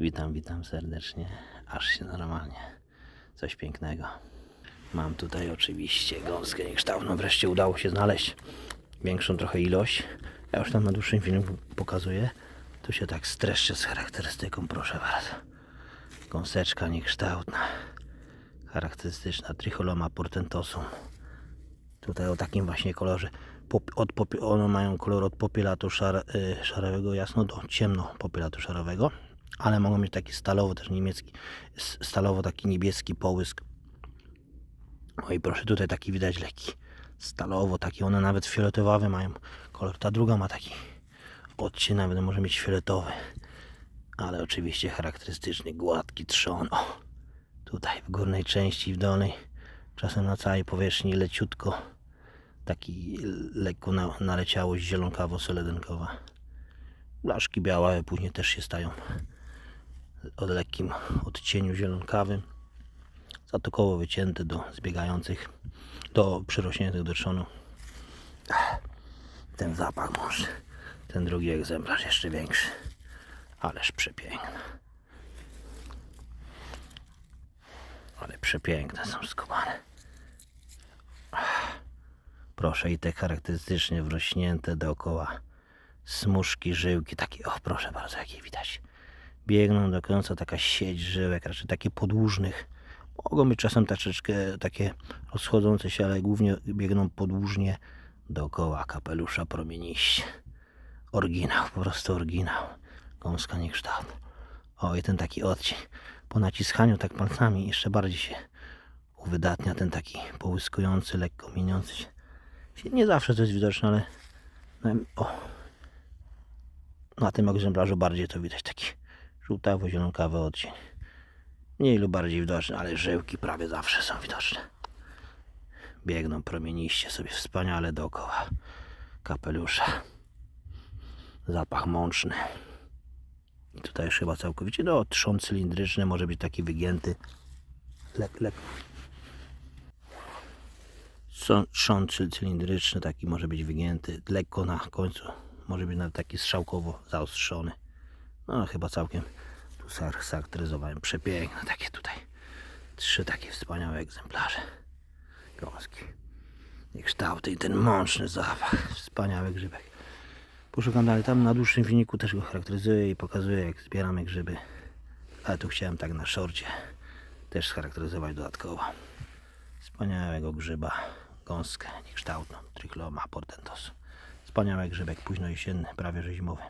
Witam, witam serdecznie. Aż się normalnie. Coś pięknego. Mam tutaj oczywiście gąskę niekształtną. Wreszcie udało się znaleźć większą trochę ilość. Ja już tam na dłuższym filmie pokazuję. Tu się tak streszczę z charakterystyką, proszę bardzo. Gąseczka niekształtna. Charakterystyczna tricholoma portentosum. Tutaj o takim właśnie kolorze. Od one mają kolor od popielatu szar, y, szarego jasno do ciemno popielatu szarowego, ale mogą mieć taki stalowo też niemiecki, stalowo taki niebieski połysk. O i proszę, tutaj taki widać lekki stalowo, taki one nawet fioletowawy mają kolor. Ta druga ma taki odcień, nawet może mieć fioletowy, ale oczywiście charakterystyczny, gładki trzon. O, tutaj w górnej części, w dolnej, czasem na całej powierzchni leciutko taki lekko na, naleciałość zielonkawo-seledenkowa. Blaszki białe później też się stają o lekkim odcieniu zielonkawym. Zatokowo wycięte do zbiegających, do przyrośniętych do trzonu. Ten zapach może. Ten drugi egzemplarz jeszcze większy. Ależ przepiękny. Ale przepiękne są skubane. Proszę i te charakterystycznie wrośnięte dookoła smuszki, żyłki, takie, o proszę bardzo, jakie widać. Biegną do końca taka sieć żyłek, raczej takie podłużnych. Mogą być czasem troszeczkę takie rozchodzące się, ale głównie biegną podłużnie dookoła kapelusza promieniście. Oryginał, po prostu oryginał. Gąska niekształtna. O, i ten taki odcień. Po naciskaniu tak palcami jeszcze bardziej się uwydatnia ten taki połyskujący, lekko mieniący się. Nie zawsze to jest widoczne, ale na, o, na tym egzemplarzu bardziej to widać. Taki żółtawo-zielonkawy odcień. Mniej lub bardziej widoczny, ale żyłki prawie zawsze są widoczne. Biegną promieniście sobie wspaniale dookoła kapelusza. Zapach mączny. I tutaj już chyba całkowicie, no trzon cylindryczny może być taki wygięty. Lek, lek. Trzon cyl- cylindryczny taki może być wygięty, lekko na końcu. Może być nawet taki strzałkowo zaostrzony. No chyba całkiem tu char- charakteryzowałem. Przepiękne takie tutaj. Trzy takie wspaniałe egzemplarze. Gąski. I kształty i ten mączny zapach. Wspaniały grzybek. Poszukam dalej. Tam na dłuższym filmiku też go charakteryzuję i pokazuję jak zbieramy grzyby. Ale tu chciałem tak na szorcie też scharakteryzować dodatkowo. Wspaniałego grzyba. Gąskę niekształtną. Trichloma portentos. Wspaniały grzybek późno jesienny, prawie że zimowy.